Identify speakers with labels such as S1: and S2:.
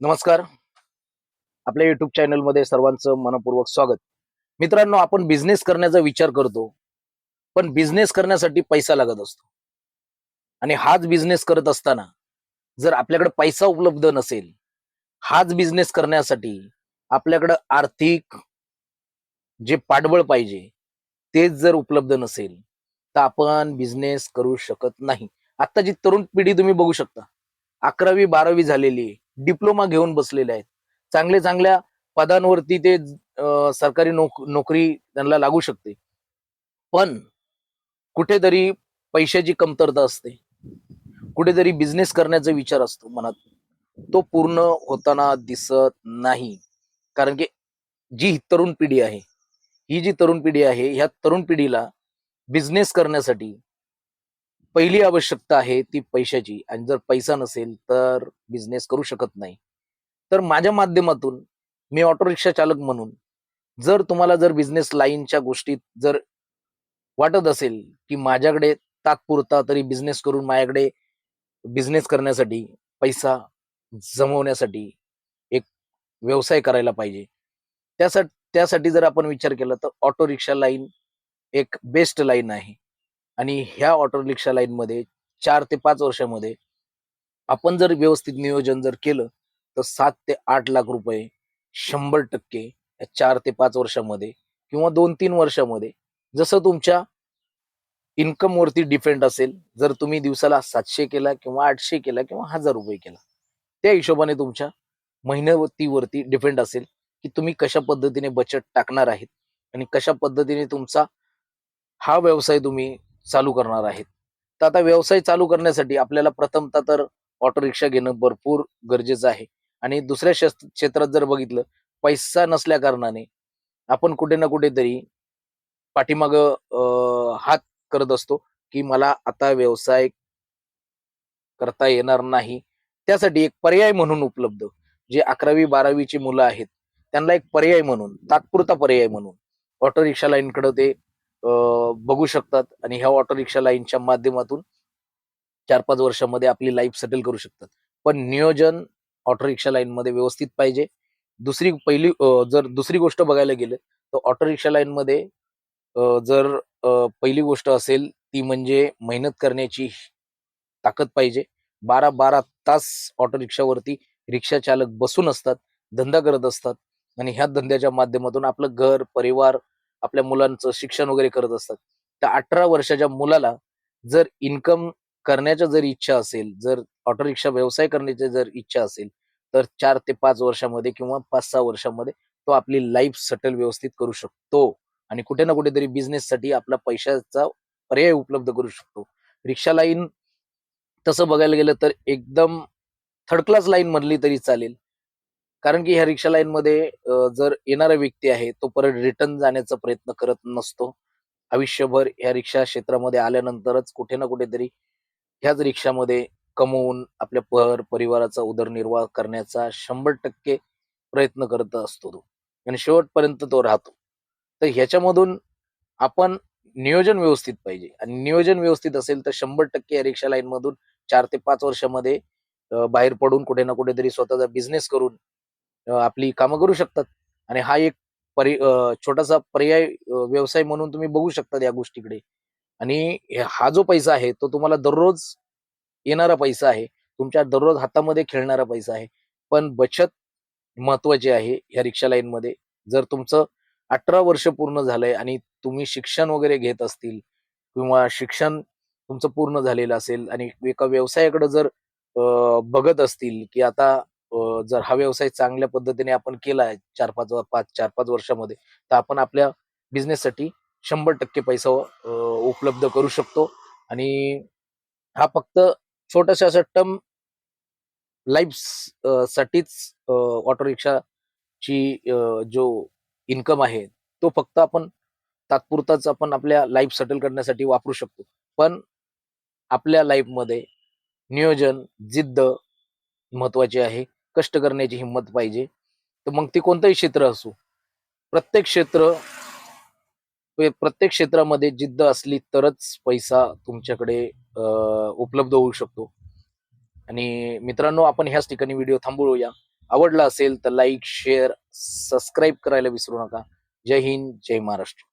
S1: नमस्कार. आपल्या युट्यूब चॅनलमध्ये सर्वांचं मनपूर्वक स्वागत. मित्रांनो आपण बिझनेस करण्याचा विचार करतो पण बिझनेस करण्यासाठी पैसा लागत असतो. आणि हाच बिझनेस करत असताना जर आपल्याकडे पैसा उपलब्ध नसेल हाच बिझनेस करण्यासाठी आपल्याकडं आर्थिक जे पाठबळ पाहिजे तेच जर उपलब्ध नसेल तर आपण बिझनेस करू शकत नाही. आत्ताची तरुण पिढी तुम्ही बघू शकता. अकरावी बारावी झालेली आहे. डिप्लोमा घेऊन बसलेले आहेत. चांगले चांगल्या पदांवरती ते सरकारी नोक नोकरी त्यांना लागू शकते. पण कुठेतरी पैशाची कमतरता असते. कुठेतरी बिझनेस करण्याचा विचार असतो मनात. तो पूर्ण होताना दिसत नाही. कारण की जी तरुण पिढी आहे ही जी तरुण पिढी आहे ह्या तरुण पिढीला बिझनेस करण्यासाठी पहिली आवश्यकता आहे ती पैशाची. आणि जर पैसा नसेल तर बिझनेस करू शकत नाही. तर माझ्या माध्यमातून मी ऑटो रिक्षा चालक म्हणून जर तुम्हाला जर बिझनेस लाईनच्या गोष्टीत जर वाटत असेल की माझ्याकडे तात्पुरता तरी बिझनेस करून माझ्याकडे बिझनेस करण्यासाठी पैसा जमवण्यासाठी एक व्यवसाय करायला पाहिजे. त्यासाठी त्यासाठी जर आपण विचार केला तर ऑटो रिक्षा लाईन एक बेस्ट लाईन आहे. आणि ह्या ऑटो रिक्षा लाईन मध्ये चार ते पाच वर्षामध्ये आपण जर व्यवस्थित नियोजन जर केलं तर सात ते आठ लाख रुपये शंभर टक्के या चार ते पाच वर्षामध्ये किंवा दोन तीन वर्षामध्ये जसं तुमच्या इन्कम वरती डिपेंड असेल जर तुम्ही दिवसाला सातशे केला किंवा आठशे केला किंवा हजार रुपये केला त्या हिशोबाने तुमच्या महिन्यावरतीवरती डिपेंड असेल की तुम्ही कशा पद्धतीने बचत टाकणार आहेत आणि कशा पद्धतीने तुमचा हा व्यवसाय तुम्ही चालू करणार आहेत. तर आता व्यवसाय चालू करण्यासाठी आपल्याला प्रथमतः तर ऑटो रिक्षा घेणं भरपूर गरजेचं आहे. आणि दुसऱ्या क्षेत्रात जर बघितलं पैसा नसल्या कारणाने आपण कुठे ना कुठेतरी पाठीमाग हात करत असतो की मला आता व्यवसाय करता येणार नाही. त्यासाठी एक पर्याय म्हणून उपलब्ध जे अकरावी बारावीची मुलं आहेत त्यांना एक पर्याय म्हणून तात्पुरता पर्याय म्हणून ऑटो रिक्षा लाईनकडे ते बघू शकतात आणि ह्या ऑटो रिक्षा लाईनच्या माध्यमातून चार पाच वर्षामध्ये आपली लाईफ सेटल करू शकतात. पण नियोजन ऑटो रिक्षा लाईनमध्ये व्यवस्थित पाहिजे. दुसरी पहिली जर दुसरी गोष्ट बघायला गेलं तर ऑटो रिक्षा लाईनमध्ये जर पहिली गोष्ट असेल ती म्हणजे मेहनत करण्याची ताकद पाहिजे. बारा बारा तास ऑटो रिक्षावरती रिक्षा चालक बसून असतात धंदा करत असतात आणि ह्या धंद्याच्या माध्यमातून आपलं घर परिवार आपल्या मुलांचं शिक्षण वगैरे करत असतात. त्या अठरा वर्षाच्या मुलाला जर इन्कम करण्याच्या जर इच्छा असेल जर ऑटो रिक्षा व्यवसाय करण्याची जर इच्छा असेल तर चार ते पाच वर्षामध्ये किंवा पाच सहा वर्षामध्ये तो आपली लाईफ सटल व्यवस्थित करू शकतो. आणि कुठे ना कुठेतरी बिझनेस साठी आपला पैशाचा पर्याय उपलब्ध करू शकतो. रिक्षा लाईन तसं बघायला गेलं तर एकदम थर्ड क्लास लाईन म्हणली तरी चालेल. कारण की ह्या रिक्षा लाईन मध्ये जर येणारा व्यक्ती आहे तो परत रिटर्न जाण्याचा प्रयत्न करत नसतो. आयुष्यभर ह्या रिक्षा क्षेत्रामध्ये आल्यानंतरच कुठे ना कुठेतरी ह्याच रिक्षामध्ये कमवून आपल्या पर परिवाराचा उदरनिर्वाह करण्याचा शंभर टक्के प्रयत्न करत असतो तो. आणि शेवटपर्यंत तो राहतो. तर ह्याच्यामधून आपण नियोजन व्यवस्थित पाहिजे. आणि नियोजन व्यवस्थित असेल तर शंभर टक्के या रिक्षा लाईन मधून चार ते पाच वर्षामध्ये बाहेर पडून कुठे ना कुठेतरी स्वतःचा बिझनेस करून आपली कामं करू शकतात. आणि हा एक परि छोटासा पर्याय व्यवसाय म्हणून तुम्ही बघू शकता या गोष्टीकडे. आणि हा जो पैसा आहे तो तुम्हाला दररोज येणारा पैसा आहे. तुमच्या दररोज हातामध्ये खेळणारा पैसा आहे. पण बचत महत्वाची आहे या रिक्षा लाईन मध्ये जर तुमचं अठरा वर्ष पूर्ण झालंय आणि तुम्ही शिक्षण वगैरे घेत असतील किंवा शिक्षण तुमचं पूर्ण झालेलं असेल आणि एका व्यवसायाकडे जर बघत असतील की आता जर हा व्यवसाय चांगल्या पद्धतीने आपण केला आहे चार पाच पाच चार पाच वर्षामध्ये तर आपण आपल्या बिझनेससाठी शंभर टक्के पैसा उपलब्ध करू शकतो. आणि हा फक्त छोट्याशा असं टर्म लाईफ साठीच ऑटो रिक्षाची जो इन्कम आहे तो फक्त आपण तात्पुरताच आपण आपल्या लाईफ सेटल करण्यासाठी वापरू शकतो. पण आपल्या लाईफमध्ये नियोजन जिद्द महत्वाची आहे. कष्ट करण्याची हिंमत पाहिजे. तर मग ते कोणतंही क्षेत्र असो प्रत्येक क्षेत्र म्हणजे प्रत्येक क्षेत्रामध्ये जिद्द असली तरच पैसा तुमच्याकडे उपलब्ध होऊ शकतो. आणि मित्रांनो आपण ह्याच ठिकाणी व्हिडिओ थांबवूया. आवडला असेल तर लाईक शेअर सबस्क्राईब करायला विसरू नका. जय हिंद जय महाराष्ट्र.